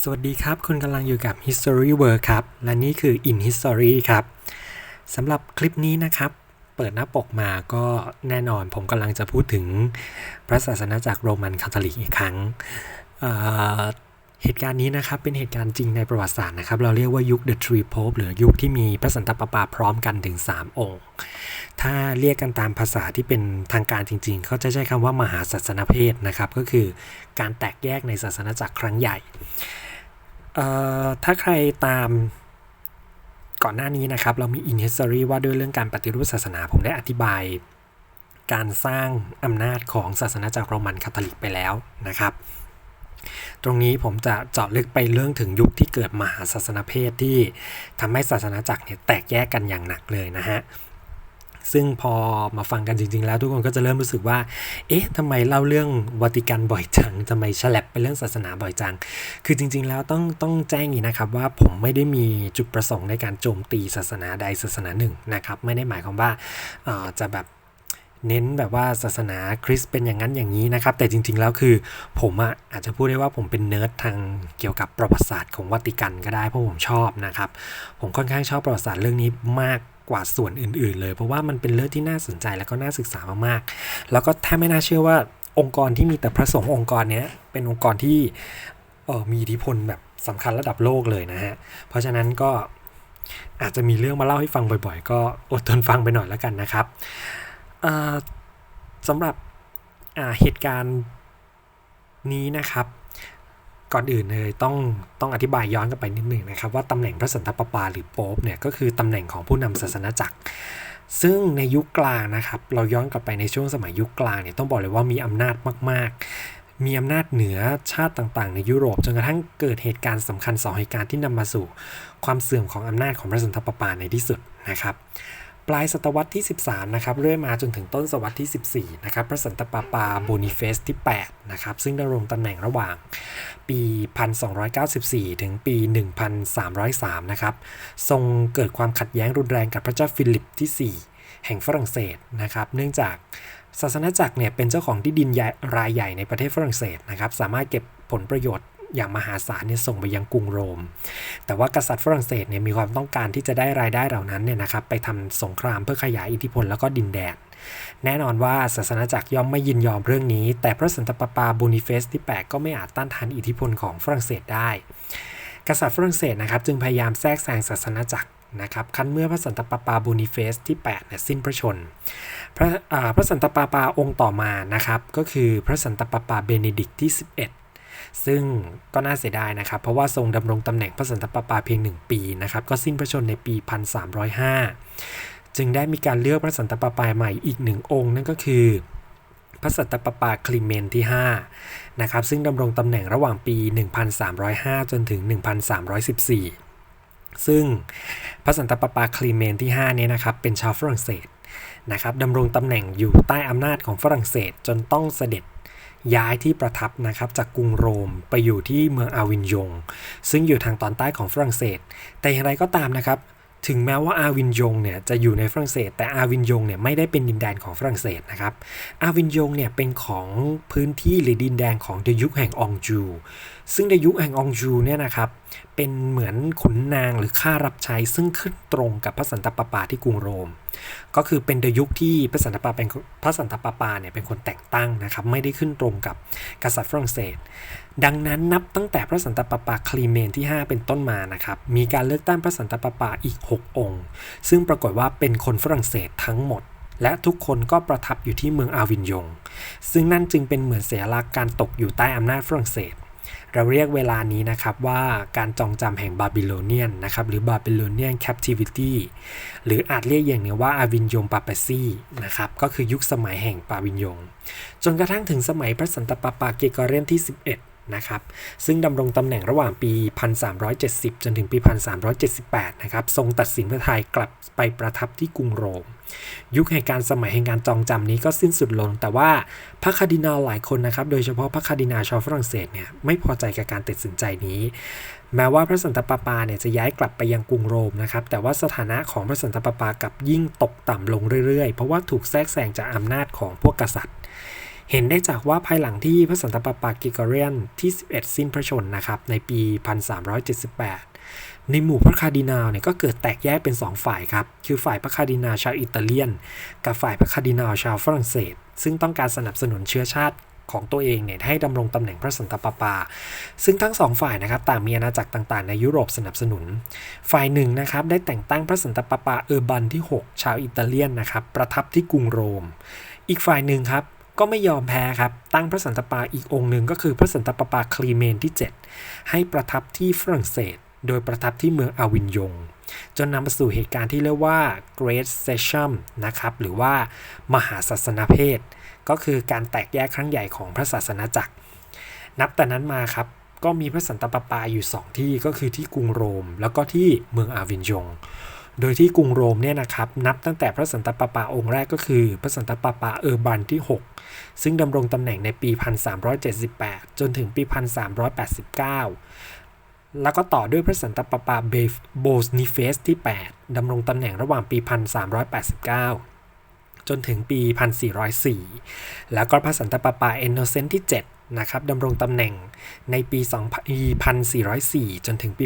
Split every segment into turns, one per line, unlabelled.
สวัสดีครับคุณกำลังอยู่กับ History World ครับ และนี่คือ In History ครับสำหรับคลิปนี้นะครับ เปิดหน้าปกมาก็แน่นอนผมกำลังจะพูดถึงพระศาสนาจักโรมันคาทอลิกอีกครั้งเเหตุการณ์นี้นะครับเป็นเหตุการณ์จริงในประวัติศาสตร์นะครับ เราเรียกว่ายุค The Three Pope หรือยุคที่มีพระสันตะปาปาพร้อมกันถึง 3 องค์ ถ้าเรียกกันตามภาษาที่เป็นทางการจริง ๆ เขาจะใช้คำว่ามหาศาสนาเพศนะครับ ก็คือการแตกแยกในศาสนาจักรครั้งใหญ่ถ้าใครตามก่อนหน้านี้นะครับ เรามี in history ว่าด้วยเรื่องการปฏิรูปศาสนา ผมได้อธิบายการสร้างอำนาจของศาสนาจักรโรมันคาทอลิกไปแล้วนะครับ ตรงนี้ผมจะเจาะลึกไปเรื่องถึงยุคที่เกิดมหาศาสนาเพศที่ทำให้ศาสนาจักรเนี่ยแตกแยกกันอย่างหนักเลยนะฮะ ซึ่งพอมาฟังกันจริง ๆ แล้วทุกคนก็จะเริ่มรู้สึกว่า เอ๊ะทำไมเล่าเรื่องวัติกันบ่อยจังทำไมฉลับไปเรื่องศาสนาบ่อยจัง คือจริง ๆ แล้วต้องต้องแจ้งอย่างนะครับว่าผมไม่ได้มีจุดประสงค์ในการโจมตีศาสนาใดศาสนาหนึ่งนะครับ ไม่ได้หมายความว่าจะแบบเน้นแบบว่าศาสนาคริสต์เป็นอย่างนั้นอย่างนี้นะครับ แต่จริง ๆ แล้วคือผมอะอาจจะพูดได้ว่าผมเป็นเนิร์ดทางเกี่ยวกับประวัติศาสตร์ของวัติกันก็ได้เพราะผมชอบนะครับ ผมค่อนข้างชอบประวัติศาสตร์เรื่องนี้มาก กว่าส่วนอื่น ๆ เลย เพราะว่ามันเป็นเรื่องที่น่าสนใจแล้วก็น่าศึกษามากๆ แล้วก็แทบไม่น่าเชื่อว่าองค์กรที่มีแต่พระสงฆ์องค์กรนี้เป็นองค์กรที่เออมีอิทธิพลแบบสำคัญระดับโลกเลยนะฮะ เพราะฉะนั้นก็อาจจะมีเรื่องมาเล่าให้ฟังบ่อยๆ ก็อดทนฟังไปหน่อยแล้วกันนะครับสำหรับเหตุการณ์นี้นะครับ ก่อนอื่นเลยต้องต้องอธิบายย้อนกันไปนิดหนึ่งนะครับ ว่าตำแหน่งพระสันตะปาปาหรือโป๊ปเนี่ยก็คือตำแหน่งของผู้นำศาสนาจักร ซึ่งในยุคกลางนะครับ เราย้อนกลับไปในช่วงสมัยยุคกลางเนี่ยต้องบอกเลยว่ามีอำนาจมาก ๆ มีอำนาจเหนือชาติต่างๆ ในยุโรปจนกระทั่งเกิดเหตุการณ์สำคัญสองเหตุการณ์ที่นำมาสู่ ความเสื่อมของอำนาจของพระสันตะปาปาในที่สุดนะครับ ปลายศตวรรษที่ 13 นะครับ เรื่อยมาจนถึงต้นศตวรรษที่ 14 นะครับ พระสันตะปาปาโบนิเฟสที่ 8 นะครับ ซึ่งดำรงตำแหน่งระหว่างปี 1294 ถึงปี 1303 นะครับ ทรงเกิดความขัดแย้งรุนแรงกับพระเจ้าฟิลิปที่ 4 แห่งฝรั่งเศสนะครับ เนื่องจากศาสนาจักรเนี่ยเป็นเจ้าของที่ดินรายใหญ่ในประเทศฝรั่งเศสนะครับ สามารถเก็บผลประโยชน์ อย่างมหาศาลเนี่ยส่งไปยังกรุงโรม แต่ว่ากษัตริย์ฝรั่งเศสเนี่ยมีความต้องการที่จะได้รายได้เหล่านั้นเนี่ยนะครับไปทำสงครามเพื่อขยายอิทธิพลแล้วก็ดินแดน แน่นอนว่าศาสนาจักรย่อมไม่ยินยอมเรื่องนี้ แต่พระสันตะปาปาบูนิเฟสที่ 8 ก็ไม่อาจต้านทานอิทธิพลของฝรั่งเศสได้ กษัตริย์ฝรั่งเศสนะครับจึงพยายามแทรกแซงศาสนาจักรนะครับคันเมื่อพระสันตะปาปาบูนิเฟสที่8เนี่ยสิ้นพระชน พระพระสันตะปาปาองค์ต่อมานะครับก็คือพระสันตะปาปาเบเนดิกที่ 11 ซึ่งก็น่าเสียดายนะครับ เพราะว่าทรงดำรงตำแหน่งพระสันตะปาปาเพียง 1 ปีนะครับ ก็สิ้นพระชนในปี 1305 จึงได้มีการเลือกพระสันตะปาปาใหม่อีกหนึ่งองค์ นั่นก็คือพระสันตะปาปาคลิเมนที่5นะครับซึ่งดำรงตำแหน่งระหว่างปี 1305 จนถึง 1314 ซึ่งพระสันตะปาปาคลิเมนที่5นี้นะครับเป็นชาวฝรั่งเศสนะครับดำรงตำแหน่งอยู่ใต้อำนาจของฝรั่งเศสจนต้องเสด็จ ย้ายที่ประทับนะครับจากกรุงโรมไปอยู่ที่เมืองอาวินยง ซึ่งอยู่ทางตอนใต้ของฝรั่งเศส แต่อย่างไรก็ตามนะครับ ถึงแม้ว่าอาวินยงเนี่ยจะอยู่ในฝรั่งเศส แต่อาวินยงเนี่ยไม่ได้เป็นดินแดนของฝรั่งเศสนะครับ อาวินยงเนี่ยเป็นของพื้นที่หรือดินแดนของเดยุคแห่งองจู ซึ่งเดยุคแห่งองจูเนี่ยนะครับ เป็นเหมือนขุนนางหรือข้ารับใช้ซึ่งขึ้นตรงกับพระสันตะปาปาที่กรุงโรม ก็คือเป็นยุคที่พระสันตะปาเป็นพระสันตะปาปาเนี่ยเป็นคนแต่งตั้งนะครับไม่ได้ขึ้นตรงกับกษัตริย์ฝรั่งเศส ดังนั้นนับตั้งแต่พระสันตะปาปาคลีเมนที่ 5 เป็นต้นมานะครับมีการเลือกตั้งพระสันตะปาปาอีก 6 องค์ ซึ่งปรากฏว่าเป็นคนฝรั่งเศสทั้งหมดและทุกคนก็ประทับอยู่ที่เมืองอาวินยง ซึ่งนั่นจึงเป็นเหมือนเสียลักการตกอยู่ใต้อำนาจฝรั่งเศส เราเรียกเวลานี้นะครับว่าการจองจำแห่งบาบิโลเนียนนะครับหรือบาบิโลเนียนแคปทิวิตี้หรืออาจเรียกอย่างนี้ว่าอาวินยงปาเปซีนะครับก็คือยุคสมัยแห่งปาวินยง จนกระทั่งถึงสมัยพระสันตะปาปาเกกอเรียนที่ 11 นะครับ ซึ่งดำรงตำแหน่งระหว่างปี 1370 จนถึงปี 1378 นะครับ ทรงตัดสินพระทัยกลับไปประทับที่กรุงโรม ยุคแห่งการสมัยแห่งการจองจำนี้ก็สิ้นสุดลง แต่ว่าพระคาดินาลหลายคนนะครับ โดยเฉพาะพระคาดินาชาวฝรั่งเศสเนี่ยไม่พอใจกับการตัดสินใจนี้ แม้ว่าพระสันตะปาปาเนี่ยจะย้ายกลับไปยังกรุงโรมนะครับ แต่ว่าสถานะของพระสันตะปาปากับยิ่งตกต่ำลงเรื่อยๆ เพราะว่าถูกแทรกแซงจากอำนาจของพวกกษัตริย์ เห็นได้จากว่าภายหลังที่พระสันตะปาปากิกอเรียนที่ 11 สิ้นพระชนนะครับในปี 1378 ในหมู่พระคาร์ดินาลเนี่ยก็เกิดแตกแยกเป็น 2 ฝ่ายครับ คือฝ่ายพระคาร์ดินาลชาวอิตาเลียน กับฝ่ายพระคาร์ดินาลชาวฝรั่งเศส ซึ่งต้องการสนับสนุนเชื้อชาติของตัวเองเนี่ยให้ดำรงตำแหน่งพระสันตะปาปา ซึ่งทั้งสองฝ่ายนะครับต่างมีอาณาจักรต่างๆ ในยุโรปสนับสนุน ฝ่ายหนึ่งนะครับได้แต่งตั้งพระสันตะปาปาเออร์บันที่ 6 ชาวอิตาเลียนนะครับประทับที่กรุงโรม อีกฝ่ายหนึ่งครับ ก็ไม่ยอมแพ้ครับ ตั้งพระสันตะปาอีกองค์หนึ่งก็คือพระสันตะปาปาคลีเมนที่ 7 ให้ประทับที่ฝรั่งเศส โดยประทับที่เมืองอาวินยง จนนำมาสู่เหตุการณ์ที่เรียกว่า Great Session นะครับ หรือว่ามหาศาสนาเพศ ก็คือการแตกแยกครั้งใหญ่ของพระศาสนาจักร นับแต่นั้นมาครับ ก็มีพระสันตะปาปาอยู่ 2 ที่ก็คือที่กรุงโรม แล้วก็ที่เมืองอาวินยง โดยที่กรุงโรมเนี่ยนะครับนับตั้งแต่พระสันตะปาปาองค์แรกก็คือ พระสันตะปาปาเออร์บันที่ 6 ซึ่งดำรงตำแหน่งในปี 1378 จนถึงปี 1389 แล้วก็ต่อด้วยพระสันตะปาปาเบฟโบสนิเฟสที่ 8ดำรงตำแหน่งระหว่างปี 1389จนถึงปี 1404 แล้วก็พระสันตะปาปาเอนโนเซนต์ที่7นะครับดำรงตำแหน่งในปี 2404 จนถึงปี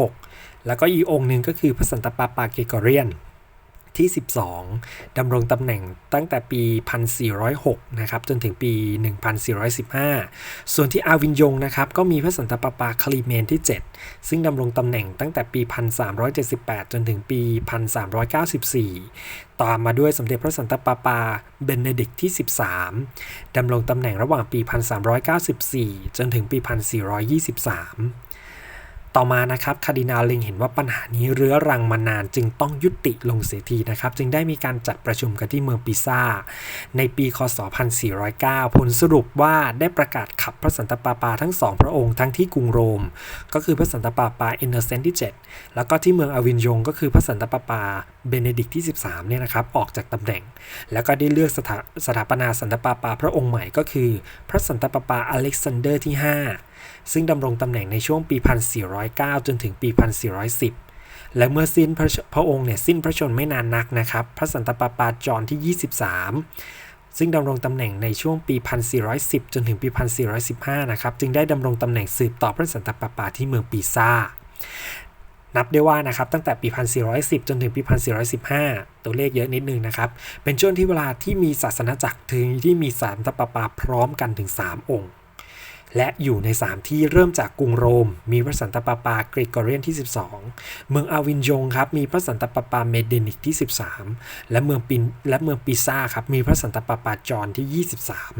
1406 แล้วก็อีกองค์หนึ่งก็คือพระสันตะปาปาเกกอเรียน ที่ 12 ดำรงตำแหน่งตั้งแต่ปี 1406 นะครับ จนถึงปี 1415 ส่วนที่อาวินยงนะครับ ก็มีพระสันตะปาปาคลีเมนที่ 7 ซึ่งดำรงตำแหน่งตั้งแต่ปี 1378 จนถึงปี 1394ตามมาด้วยสมเด็จพระสันตะปาปาเบนเนดิกที่ 13 ดำรงตำแหน่งระหว่างปี 1394 จนถึงปี 1423 ต่อมานะครับคาดินาลเล็งเห็นว่าปัญหานี้เรื้อรังมานานจึงต้องยุติลงเสียทีนะครับ จึงได้มีการจัดประชุมกันที่เมืองปิซ่าในปีคศ 1409 ผลสรุปว่าได้ประกาศขับพระสันตะปาปาทั้งสองพระองค์ทั้งที่กรุงโรม ก็คือพระสันตะปาปาเอนเนอร์เซนที่ 7 แล้วก็ที่เมืองอวินยงก็คือพระสันตะปาปาเบเนดิกที่ 13เนี่ยนะครับออกจากตำแหน่ง แล้วก็ได้เลือกสถาสถาปนาสันตะปาปาพระองค์ใหม่ก็คือ พระสันตะปาปาอเล็กซานเดอร์ที่ 5 ซึ่งดำรงตำแหน่งในช่วงปี 1409 จนถึงปี 1410 และเมื่อสิ้นพระพระองค์เนี่ยสิ้นพระชนไม่นานนักนะครับ พระสันตะปาปาจอนที่ 23 ซึ่งดำรงตำแหน่งในช่วงปี 1410 จนถึงปี 1415 นะครับ จึงได้ดำรงตำแหน่งสืบต่อพระสันตะปาปาที่เมืองปีซ่านับได้ว่านะครับตั้งแต่ปี 1410 จนถึงปี 1415 ตัวเลขเยอะนิดนึงนะครับ เป็นช่วงที่เวลาที่มีศาสนาจักรถึงที่มีสันตะปาปาพร้อมกันถึง 3 องค์ และอยู่ใน 3 ที่เริ่มจากกรุงโรม มีพระสันตะปาปากริกอเรียนที่ 12 เมืองอาวินยงครับมีพระสันตะปาปาเมเดนิกที่ 13 และเมืองปินและเมืองปิซ่าครับมีพระสันตะปาปาจอห์นที่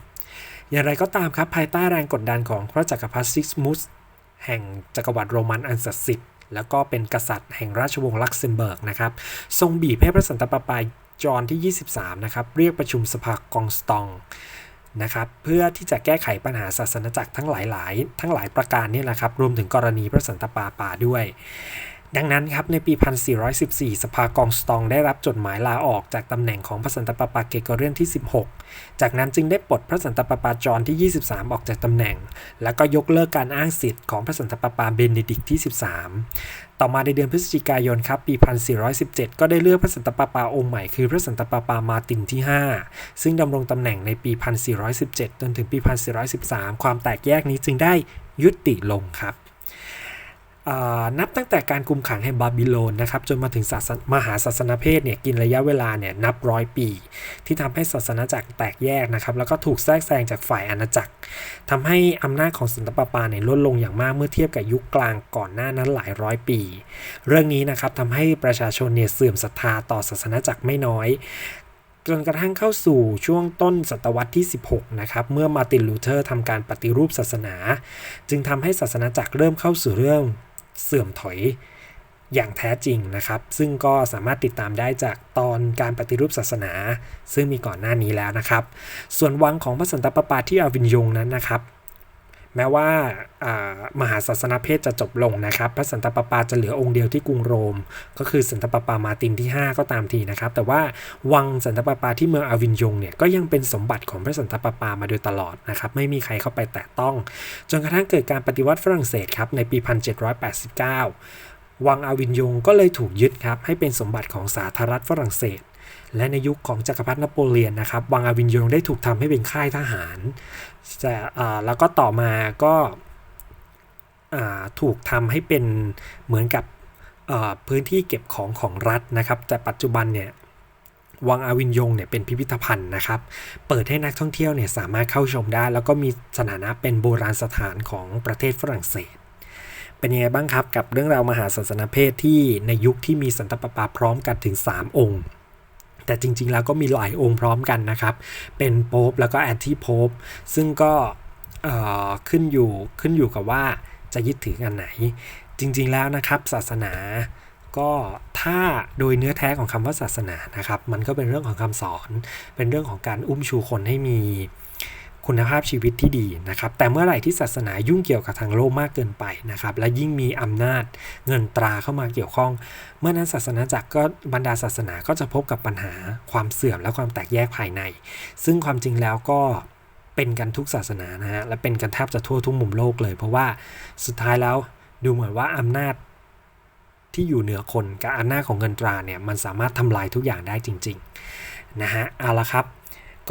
23 อย่างไรก็ตามครับภายใต้แรงกดดันของพระจักรพรรดิซิกมุสแห่งจักรวรรดิโรมันอันศักดิ์สิทธิ์แล้วก็เป็นกษัตริย์แห่งราชวงศ์ลักเซมเบิร์กนะครับทรงบีบให้พระสันตะปาปาจอห์นที่ 23 นะครับ เรียกประชุมสภากองสตอง นะครับเพื่อที่จะแก้ไขปัญหาศาสนาจักรทั้งหลายๆทั้งหลายประการนี่แหละครับรวมถึงกรณีพระสันตะปาปาด้วย ดังนั้นครับในปี 1414 สภากองสตองได้รับจดหมายลาออกจากตำแหน่งของพระสันตะปาปาเกกอเรียนที่ 16 จากนั้นจึงได้ปลดพระสันตะปาปาจอนที่ 23 ออกจากตำแหน่ง แล้วก็ยกเลิกการอ้างสิทธิ์ของพระสันตะปาปาเบเนดิกที่ 13 ต่อมาในเดือนพฤศจิกายนครับปี 1417 ก็ได้เลือกพระสันตะปาปาองค์ใหม่คือพระสันตะปาปามาตินที่ 5 ซึ่งดำรงตำแหน่งในปี 1417 จนถึงปี 1413 ความแตกแยกนี้จึงได้ยุติลงครับ นับตั้งแต่การคุมขังแห่งบาบิโลนนะครับจนมาถึงมหาศาสนาเพศเนี่ยกินระยะเวลาเนี่ยนับร้อยปี ที่ทำให้ศาสนาจักรแตกแยกนะครับแล้วก็ถูกแทรกแซงจากฝ่ายอาณาจักรทำให้อำนาจของสันตปาปาเนี่ยลดลงอย่างมากเมื่อเทียบกับยุคกลางก่อนหน้านั้นหลายร้อยปี เรื่องนี้นะครับทำให้ประชาชนเนี่ยเสื่อมศรัทธาต่อศาสนาจักรไม่น้อยจนกระทั่งเข้าสู่ช่วงต้นศตวรรษที่ 16 นะครับ เมื่อมาตินลูเทอร์ทำการปฏิรูปศาสนา จึงทำให้ศาสนาจักรเริ่มเข้าสู่เรื่อง เสื่อมถอยอย่างแท้จริงนะครับ ซึ่งก็สามารถติดตามได้จากตอนการปฏิรูปศาสนา ซึ่งมีก่อนหน้านี้แล้วนะครับ ส่วนวังของพระสันตะปาปาที่อาวินยงนั้นนะครับ แม้ว่ามหาศาสนาเพศจะจบลงนะครับ พระสันตะปาปาจะเหลือองค์เดียวที่กรุงโรม ก็คือสันตะปาปามาตินที่ 5 ก็ตามทีนะครับ แต่ว่าวังสันตะปาปาที่เมืองอาวินยงเนี่ยก็ยังเป็นสมบัติของพระสันตะปาปามาโดยตลอดนะครับ ไม่มีใครเข้าไปแตะต้อง จนกระทั่งเกิดการปฏิวัติฝรั่งเศสครับในปี 1789 วังอาวินยงก็เลยถูกยึดครับให้เป็นสมบัติของสาธารณรัฐฝรั่งเศสและในยุคของจักรพรรดินโปเลียนนะครับวังอาวินยงได้ถูกทำให้เป็นค่ายทหาร แต่อ่าแล้วก็ต่อมาก็อ่าถูกทำให้เป็นเหมือนกับอ่าพื้นที่เก็บของของรัฐนะครับ แต่ปัจจุบันเนี่ยวังอาวินยงเนี่ยเป็นพิพิธภัณฑ์นะครับ เปิดให้นักท่องเที่ยวเนี่ยสามารถเข้าชมได้ แล้วก็มีสถานะเป็นโบราณสถานของประเทศฝรั่งเศส เป็นยังไงบ้างครับกับเรื่องราวมหาศาสนาเพศที่ในยุคที่มีสันตปาปาพร้อมกันถึง 3 องค์ แต่จริง ๆ แล้วก็มีหลายองค์พร้อมกันนะครับ เป็นโป๊ปแล้วก็แอนตี้โป๊ปซึ่งก็เอ่อขึ้นอยู่ขึ้นอยู่กับว่าจะยึดถืออันไหน จริง ๆ แล้วนะครับ ศาสนาก็ถ้าโดยเนื้อแท้ของคำว่าศาสนานะครับ มันก็เป็นเรื่องของคำสอน เป็นเรื่องของการอุ้มชูคนให้มี คุณภาพชีวิตที่ดีนะครับ แต่เมื่อไหร่ที่ศาสนายุ่งเกี่ยวกับทางโลกมากเกินไปนะครับ และยิ่งมีอำนาจเงินตราเข้ามาเกี่ยวข้อง เมื่อนั้นศาสนาจักรก็บรรดาศาสนาก็จะพบกับปัญหาความเสื่อมและความแตกแยกภายใน ซึ่งความจริงแล้วก็เป็นกันทุกศาสนานะฮะและเป็นกันแทบจะทั่วทุกมุมโลกเลย เพราะว่าสุดท้ายแล้วดูเหมือนว่าอำนาจที่อยู่เหนือคนกับอำนาจของเงินตราเนี่ยมันสามารถทำลายทุกอย่างได้จริงๆนะฮะเอาละครับ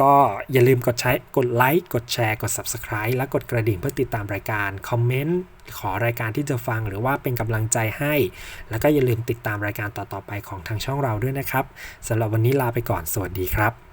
ก็อย่าลืมกดใช้กดไลค์กดแชร์กด Subscribe และกดกระดิ่งเพื่อติดตามรายการคอมเมนต์ขอรายการที่จะฟังหรือว่าเป็นกำลังใจให้ แล้วก็อย่าลืมติดตามรายการต่อๆไปของทางช่องเราด้วยนะครับสำหรับวันนี้ลาไปก่อนสวัสดีครับ